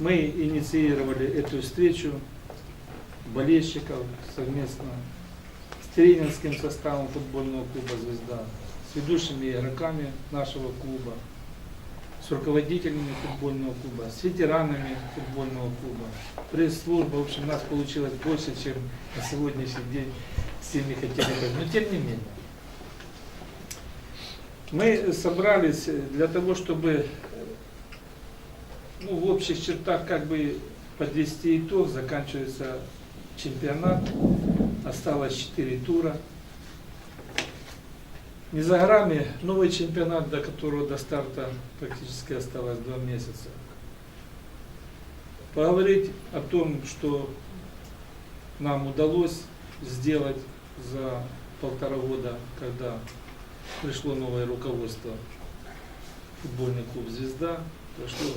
Мы инициировали эту встречу болельщиков совместно с тренерским составом футбольного клуба «Звезда», с ведущими игроками нашего клуба, с руководителями футбольного клуба, с ветеранами футбольного клуба, пресс-служба. В общем, нас получилось больше, чем на сегодняшний день всеми хотели бы. Но тем не менее. Мы собрались для того, чтобы ну, в общих чертах как бы подвести итог. Заканчивается чемпионат. Осталось 4 тура. Не за горами новый чемпионат, до которого до старта практически осталось 2 месяца. Поговорить о том, что нам удалось сделать за полтора года, когда пришло новое руководство футбольный клуб «Звезда». Прошло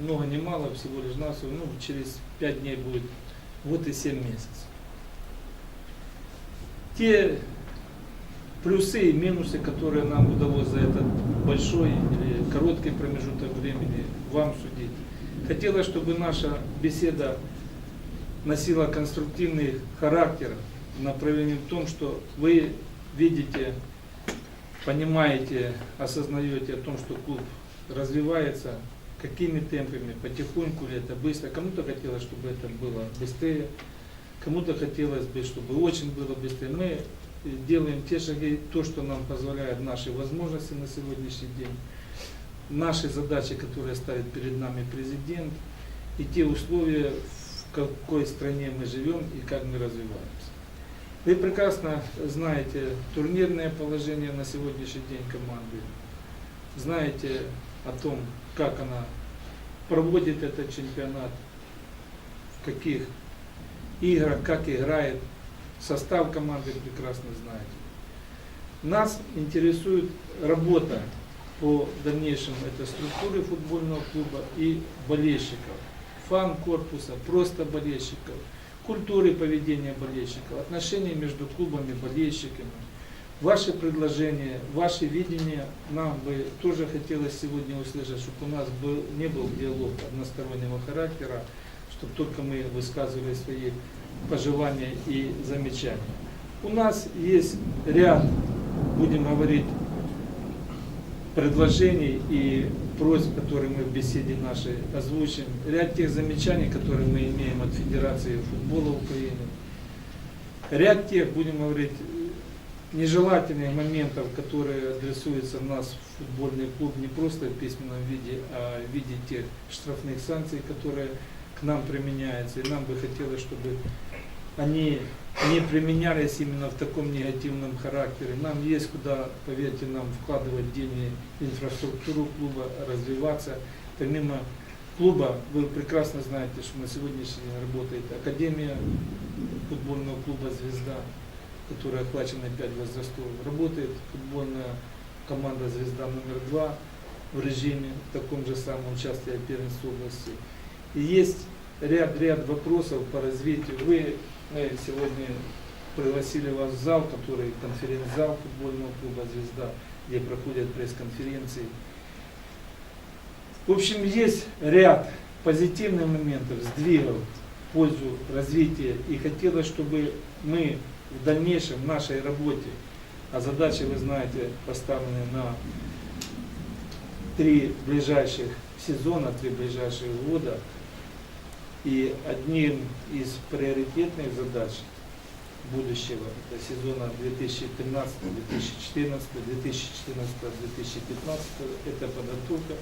много не мало, всего лишь нас, ну, через 5 дней будет, вот и 7 месяцев. Те плюсы и минусы, которые нам удалось за этот большой или короткий промежуток времени вам судить. Хотелось, чтобы наша беседа носила конструктивный характер, направленный в том, что вы видите, понимаете, осознаете о том, что клуб развивается, какими темпами, потихоньку ли это быстро. Кому-то хотелось, чтобы это было быстрее, кому-то хотелось бы, чтобы очень было быстрее. Мы делаем те шаги, то, что нам позволяет наши возможности на сегодняшний день, наши задачи, которые ставит перед нами президент, и те условия, в какой стране мы живем и как мы развиваемся. Вы прекрасно знаете турнирное положение на сегодняшний день команды, знаете о том, как она проводит этот чемпионат, в каких играх, как играет, состав команды прекрасно знаете. Нас интересует работа по дальнейшему этой структуры футбольного клуба и болельщиков, фан-корпуса, просто болельщиков, культуры поведения болельщиков, отношения между клубами болельщиками, Ваши предложения, ваше видение нам бы тоже хотелось сегодня услышать, чтобы у нас был, не был диалог одностороннего характера, чтобы только мы высказывали свои пожелания и замечания. У нас есть ряд, будем говорить, предложений и просьб, которые мы в беседе нашей озвучим, ряд тех замечаний, которые мы имеем от Федерации футбола Украины, ряд тех, будем говорить, нежелательных моментов, которые адресуются в нас в футбольный клуб не просто в письменном виде, а в виде тех штрафных санкций, которые к нам применяются. И нам бы хотелось, чтобы они не применялись именно в таком негативном характере. Нам есть куда, поверьте нам, вкладывать деньги в инфраструктуру клуба, развиваться. Помимо клуба, вы прекрасно знаете, что на сегодняшний день работает Академия футбольного клуба «Звезда», которая охвачена 5 возрастов. Работает футбольная команда «Звезда» номер 2 в режиме, в таком же самом участии первенства области. И есть ряд, ряд вопросов по развитию. Вы мы сегодня пригласили вас в зал, который конференц-зал футбольного клуба «Звезда», где проходят пресс-конференции. В общем, есть ряд позитивных моментов, сдвигов в пользу развития. И хотелось, чтобы мы в дальнейшем в нашей работе, а задачи, вы знаете, поставлены на три ближайших сезона, три ближайших года, и одним из приоритетных задач будущего, это сезона 2013, 2014, 2014, 2015, это подготовка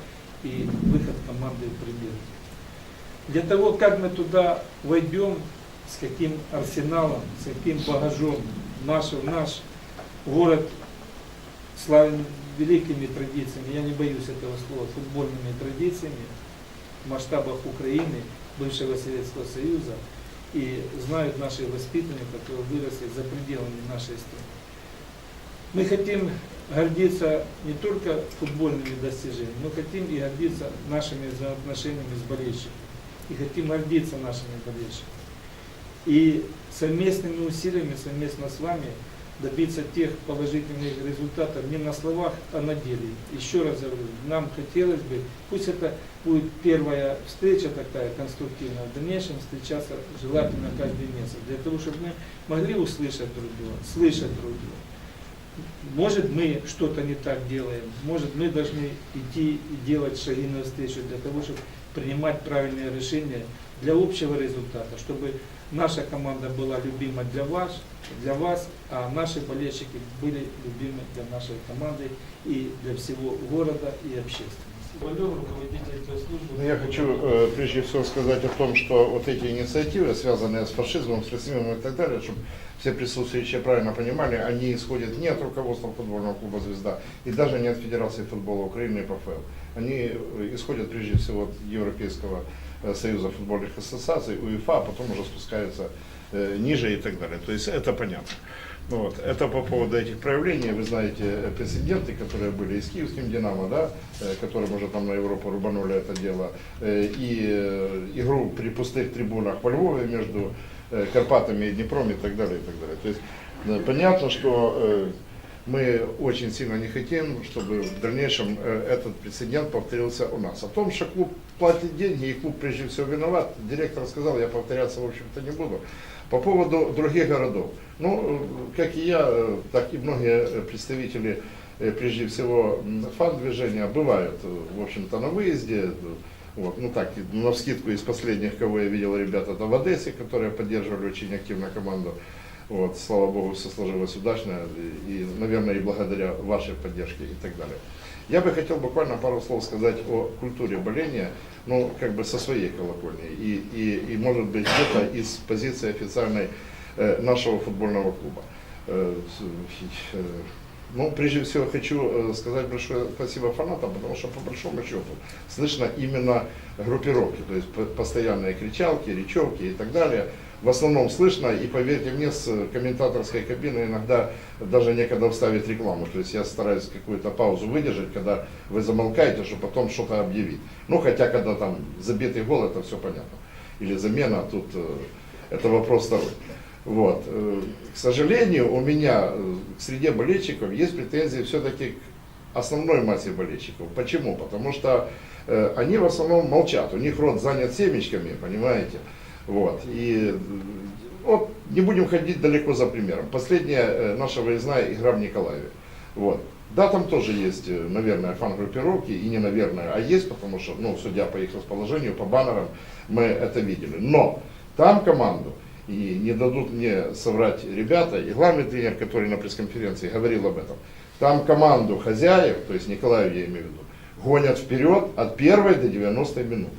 и выход команды в премьер. Для того, как мы туда войдем, с каким арсеналом, с каким багажом наш, наш город славен великими традициями, я не боюсь этого слова, футбольными традициями в масштабах Украины, бывшего Советского Союза, и знают наши воспитанники, которые выросли за пределами нашей страны. Мы хотим гордиться не только футбольными достижениями, но хотим и гордиться нашими взаимоотношениями с болельщиками. И хотим гордиться нашими болельщиками. И совместными усилиями, совместно с вами, добиться тех положительных результатов не на словах, а на деле. Еще раз говорю, нам хотелось бы, пусть это будет первая встреча такая конструктивная, в дальнейшем встречаться желательно каждый месяц, для того, чтобы мы могли услышать друг друга, слышать друг друга. Может, мы что-то не так делаем, может, мы должны идти и делать шаги навстречу для того, чтобы принимать правильные решения для общего результата, чтобы наша команда была любима для вас, для вас, а наши болельщики были любимы для нашей команды и для всего города и общественности. Службы. Ну, Я хочу э, прежде всего сказать о том, что вот эти инициативы, связанные с фашизмом, с расизмом и так далее, чтобы все присутствующие правильно понимали, они исходят не от руководства футбольного клуба «Звезда» и даже не от Федерации футбола Украины и ПФЛ. Они э, исходят прежде всего от Европейского э, союза футбольных ассоциаций, УЕФА, а потом уже спускаются э, ниже и так далее. То есть это понятно. Вот. Это по поводу этих проявлений. Вы знаете э, прецеденты, которые были и с киевским «Динамо», да, э, которым уже там на Европу рубанули это дело, э, и игру при пустых трибунах во Львове между Карпатами и Днепром и так далее, и так далее. То есть понятно, что мы очень сильно не хотим, чтобы в дальнейшем э, этот прецедент повторился у нас. О том, что клуб платит деньги и клуб прежде всего виноват, директор сказал, я повторяться в общем-то не буду. По поводу других городов. Ну, э, как и я, э, так и многие представители, прежде всего, фан-движения бывают, в общем-то, на выезде. Вот, ну так, на вскидку из последних, кого я видел, ребята, это в Одессе, которые поддерживали очень активно команду. Вот, слава богу, все сложилось удачно, и, наверное, и благодаря вашей поддержке и так далее. Я бы хотел буквально пару слов сказать о культуре боления, ну, как бы со своей колокольни, и, и, и может быть, где-то из позиции официальной э, нашего футбольного клуба. Э, э, ну, прежде всего, хочу э, сказать большое спасибо фанатам, потому что, по большому счету, слышно именно группировки, то есть по- постоянные кричалки, речевки и так далее. В основном слышно, и поверьте мне, с комментаторской кабины иногда даже некогда вставить рекламу. То есть я стараюсь какую-то паузу выдержать, когда вы замолкаете, чтобы потом что-то объявить. Ну, хотя, когда там забитый гол, это все понятно. Или замена, тут э, это вопрос второй. Вот. э, К сожалению, у меня э, к среде болельщиков есть претензии все-таки к основной массе болельщиков. Почему? Потому что э, они в основном молчат, у них рот занят семечками, понимаете? Вот. И вот не будем ходить далеко за примером. Последняя э, наша выездная игра в Николаеве. Вот. Да, там тоже есть, э, наверное, фан-группировки, и не наверное, а есть, потому что, ну, судя по их расположению, по баннерам, мы это видели. Но там команду, и не дадут мне соврать ребята, и главный тренер, который на пресс-конференции говорил об этом, там команду хозяев, то есть Николаев я имею в виду, гонят вперед от первой до 90 минуты.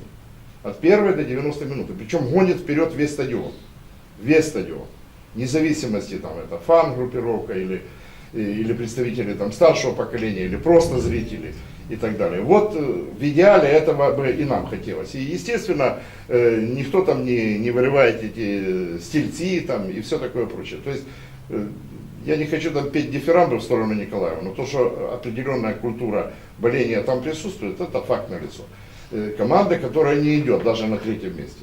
От первой до 90 минуты. Причем гонит вперед весь стадион. Весь стадион. Независимости там это фан-группировка или, или представители там старшего поколения, или просто зрители и так далее. Вот э, в идеале этого бы и нам хотелось. И естественно, э, никто там не, не вырывает эти стильцы там и все такое прочее. То есть э, я не хочу там петь дифирамбы в сторону Николаева, но то, что определенная культура боления там присутствует, это факт налицо. Э, Команда, которая не идет даже на третьем месте.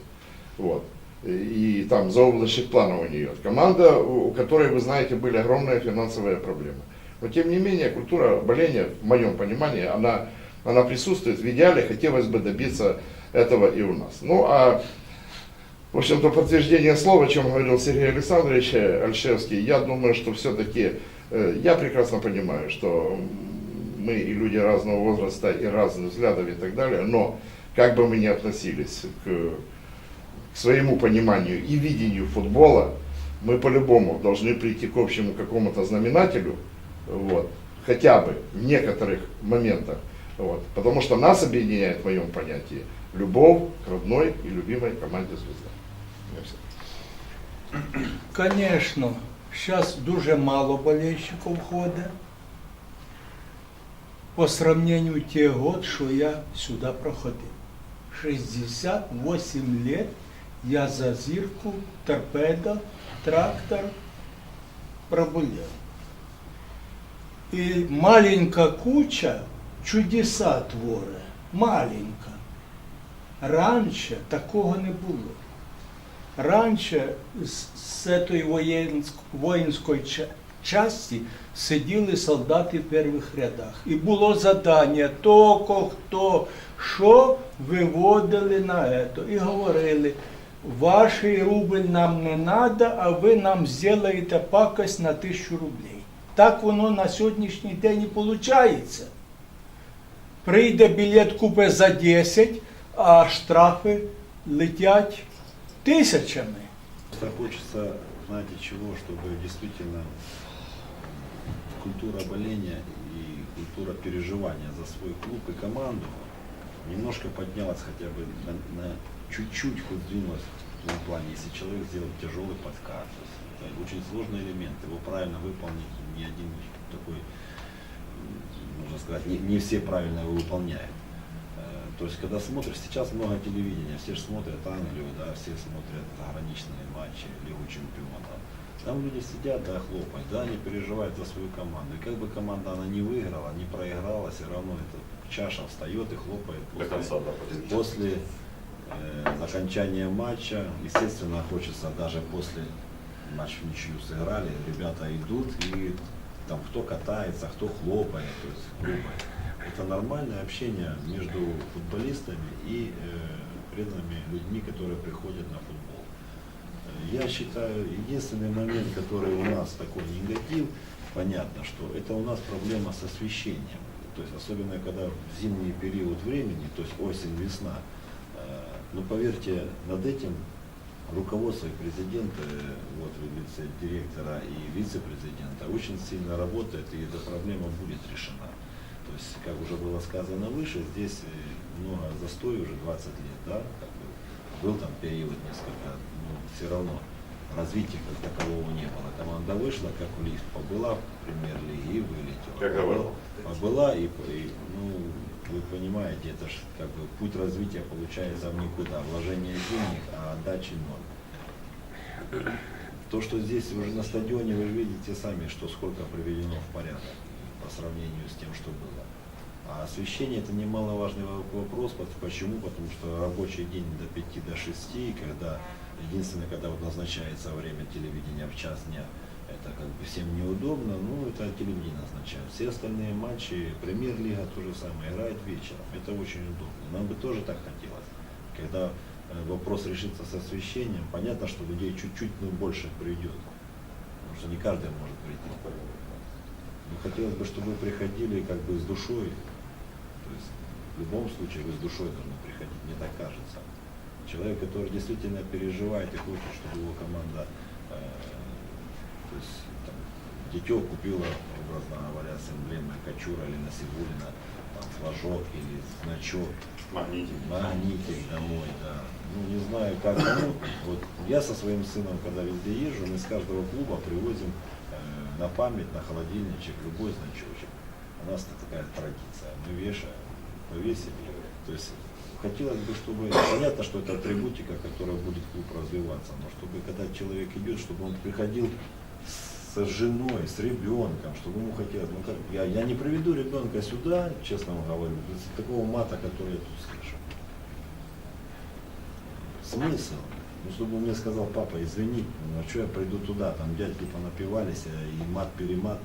Вот. И, там заоблачных планов не идет. Команда, у у которой, вы знаете, были огромные финансовые проблемы. Но тем не менее, культура боления, в моем понимании, она, она присутствует. В идеале хотелось бы добиться этого и у нас. Ну а в общем-то, подтверждение слова, о чем говорил Сергей Александрович э, Альшевский, я думаю, что все-таки, я прекрасно понимаю, что мы и люди разного возраста, и разных взглядов и так далее, но как бы мы ни относились к, к своему пониманию и видению футбола, мы по-любому должны прийти к общему какому-то знаменателю, вот, хотя бы в некоторых моментах, вот, потому что нас объединяет в моем понятии любовь к родной и любимой команде «Звезда». Звісно, зараз дуже мало болельщиків ходить. По сравнению тех год, що я сюди проходив. 68 лет я за зірку, торпедо, трактор пробуляв. І маленька куча чудеса творить. Маленька. Раніше такого не було. Раніше з, цієї воїнської часті сиділи солдати в перших рядах. І було завдання, токо, хто, що виводили на ето. І говорили, ваш рубль нам не треба, а ви нам зробите пакость на тисячу рублей. Так воно на сьогоднішній день і виходить. Прийде білет купе за 10, а штрафи летять тисячами. Хочется, знаете, чего, чтобы действительно культура боления и культура переживания за свой клуб и команду немножко поднялась хотя бы на, чуть-чуть хоть сдвинулась в том плане, если человек сделал тяжелый подкат. Это очень сложный элемент, его правильно выполнить ни один такой, можно сказать, не, не все правильно его выполняют. Э, То есть, когда смотришь, сейчас много телевидения, все же смотрят Англию, да, все смотрят ограниченные матчи, Лигу чемпионов. Там люди сидят, да, хлопают, да, они переживают за свою команду. И как бы команда она не выиграла, не проиграла, все равно эта чаша встает и хлопает До после, конца, да, после э, окончания матча. Естественно, хочется даже после матч в ничью сыграли, ребята идут и там кто катается, кто хлопает, то есть грубо. Это нормальное общение между футболистами и э, преданными людьми, которые приходят на футбол. Я считаю, единственный момент, который у нас такой негатив, понятно, что это у нас проблема с освещением. То есть особенно когда в зимний период времени, то есть осень, весна. Э, Но поверьте, над этим руководство и президент, э, вот в лице директора и вице-президента очень сильно работает, и эта проблема будет решена. То есть, как уже было сказано выше, здесь э, много застой уже 20 лет, да, как бы был там период несколько, но все равно развития как такового не было. Команда вышла, как в лифт, побыла в премьер-лиге и вылетела. Как говорил. Побыла и, и, ну, вы понимаете, это же как бы путь развития получается в никуда. Вложение денег, а отдачи ноль. То, что здесь уже на стадионе, вы видите сами, что сколько приведено в порядок по сравнению с тем, что было. А освещение это немаловажный во- вопрос. Почему? Потому что рабочий день до 5 до 6, и когда единственное, когда вот назначается время телевидения в час дня, это как бы всем неудобно, ну это телевидение назначают. Все остальные матчи, премьер-лига то же самое, играет вечером. Это очень удобно. Нам бы тоже так хотелось. Когда э, вопрос решится с освещением, понятно, что людей чуть-чуть ну, больше придет. Потому что не каждый может прийти. Но хотелось бы, чтобы вы приходили как бы с душой. То есть в любом случае вы с душой должны приходить, мне так кажется. Человек, который действительно переживает и хочет, чтобы его команда, э, то есть там, дитё купила, образно говоря, с эмблемой Качура или Насибулина, там флажок или значок, Магнитик. магнитик домой, да. Ну, не знаю, как кому. Вот я со своим сыном, когда везде езжу, мы из каждого клуба привозим э, на память, на холодильничек любой значочек. У нас такая традиция. Мы вешаем, повесили. То есть хотелось бы, чтобы, понятно, что это атрибутика, которая будет клуб развиваться, но чтобы когда человек идет, чтобы он приходил с женой, с ребенком, чтобы ему хотелось, ну как, я, я не приведу ребенка сюда, честно вам говорю, без такого мата, который я тут слышу. Смысл? Ну, чтобы он мне сказал, папа, извини, ну а что я приду туда, там дядьки понапивались, э, и мат-перемат.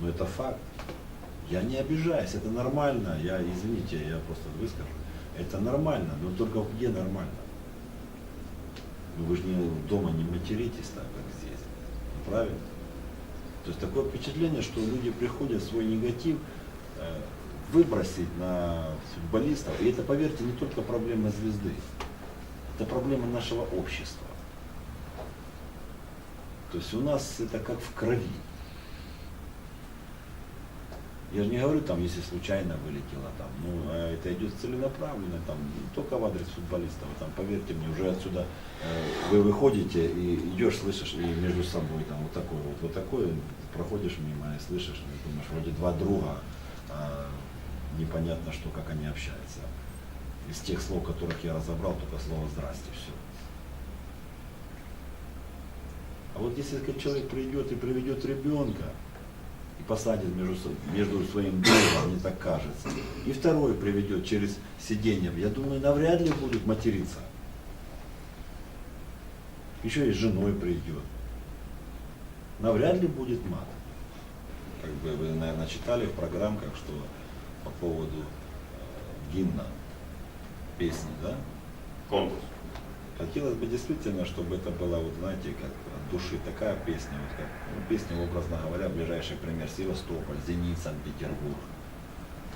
Но это факт. Я не обижаюсь, это нормально, я, извините, я просто выскажу. Это нормально, но только где нормально? Ну вы же не, дома не материтесь так, как здесь. Ну, правильно? То есть такое впечатление, что люди приходят свой негатив э, выбросить на футболистов. И это, поверьте, не только проблема звезды. Это проблема нашего общества. То есть у нас это как в крови. Я же не говорю, там, если случайно вылетело, там, ну, а это идет целенаправленно, там, не только в адрес футболистов, там, поверьте мне, уже отсюда э, вы выходите и идешь, слышишь, и между собой, там, вот такой вот, вот такой, проходишь мимо и слышишь, и думаешь, вроде два друга, а непонятно, что, как они общаются. Из тех слов, которых я разобрал, только слово «здрасте», все. А вот если человек придет и приведет ребенка, посадит между, между своим другом, мне так кажется, и второй приведет через сиденье, я думаю, навряд ли будут материться. Еще и с женой придет. навряд ли будет мат. Как бы вы, наверное, читали в программках, что по поводу э, гимна, песни, да? Конкурс. Хотелось бы действительно, чтобы это была, вот знаете, как от души такая песня, вот как ну, песня, образно говоря, ближайший пример Севастополь, Зенит, Санкт-Петербург.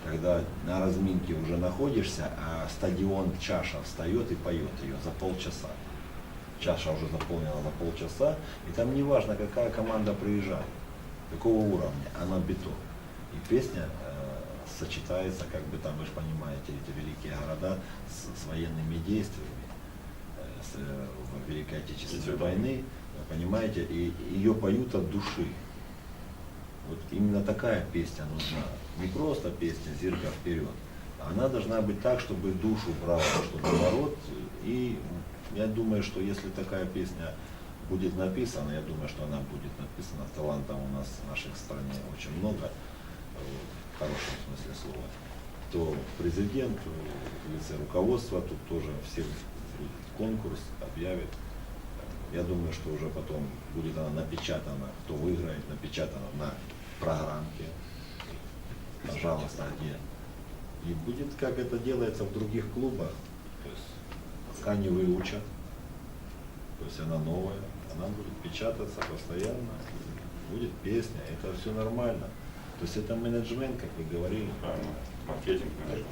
Когда на разминке уже находишься, а стадион чаша встает и поет ее за полчаса. Чаша уже заполнена за полчаса, и там не важно, какая команда приезжает, какого уровня, она бетон. И песня э, сочетается, как бы там, вы же понимаете, эти великие города с, с военными действиями э, с, э, в Великой Отечественной войны, понимаете, и ее поют от души. Вот именно такая песня нужна. Не просто песня «Зирка вперед», а она должна быть так, чтобы душу брала, чтобы народ. И я думаю, что если такая песня будет написана, я думаю, что она будет написана, талантов у нас в нашей стране очень много, э, в хорошем смысле слова, то президент, э, в лице руководства, тут тоже все будет конкурс, объявит. Я думаю, что уже потом будет она напечатана, кто выиграет, напечатана на программке. Пожалуйста, где. И будет, как это делается в других клубах. То есть пока не выучат, то есть она новая, она будет печататься постоянно, будет песня, это все нормально. То есть это менеджмент, как вы говорили. Маркетинг. менеджмент.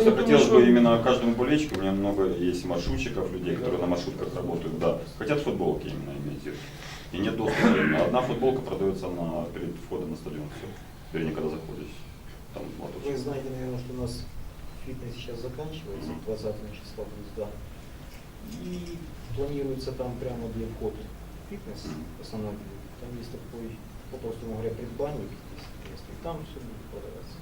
Ну, Просто я хотелось думаю, бы что- именно каждому болельщику, у меня много есть маршрутчиков, людей, которые на маршрутках работают, да, хотят футболки именно иметь. И нет доступа. Одна футболка продается на, перед входом на стадион. Все. Вернее, когда заходишь. Там Вы лоточек. знаете, наверное, что у нас фитнес сейчас заканчивается, 20 числа будет сдан. И планируется там прямо где вход в фитнес, основной, там есть такой, попросту говоря, предбанник, есть место, и там все будет продаваться.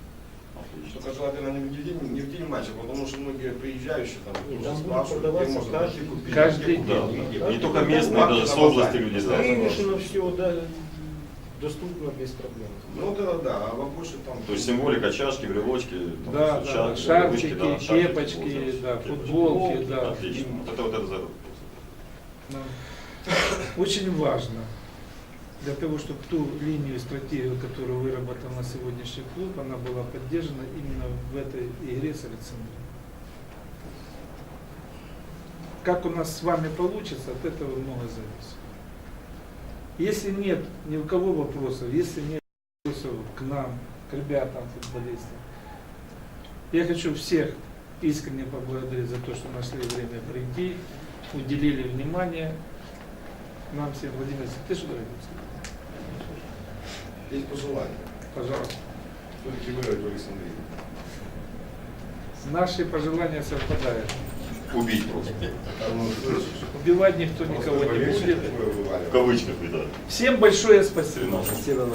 Только желательно не в день, не в день матча, потому что многие приезжающие там Нет, там будет спрашивают, где продаваться можно каждый- купить. каждый день. Да, да. Не купить. только Там местные, маркет даже с на базаре. области люди Да. знают. Решено все, да, доступно без проблем. Ну да, да, а вопросы там. То есть символика, чашки, брелочки, там, Да, всё, да, ручки, да, шарфики, кепочки, да, кепочки. футболки, да. Отлично. Вот это вот это за Нам Очень важно для того, чтобы ту линию стратегию, которую выработал на сегодняшний клуб, она была поддержана именно в этой игре с Александром. Как у нас с вами получится, от этого много зависит. Если нет ни у кого вопросов, если нет вопросов к нам, к ребятам, футболистам, я хочу всех искренне поблагодарить за то, что нашли время прийти, уделили внимание нам всем. Владимир, дорогой сказать? Есть пожелания. Пожалуйста. Все-таки выиграть в Александрии. Наши пожелания совпадают. убить просто. Убивать никто никого не будет. В кавычках, да. Всем большое спасибо. Спасибо.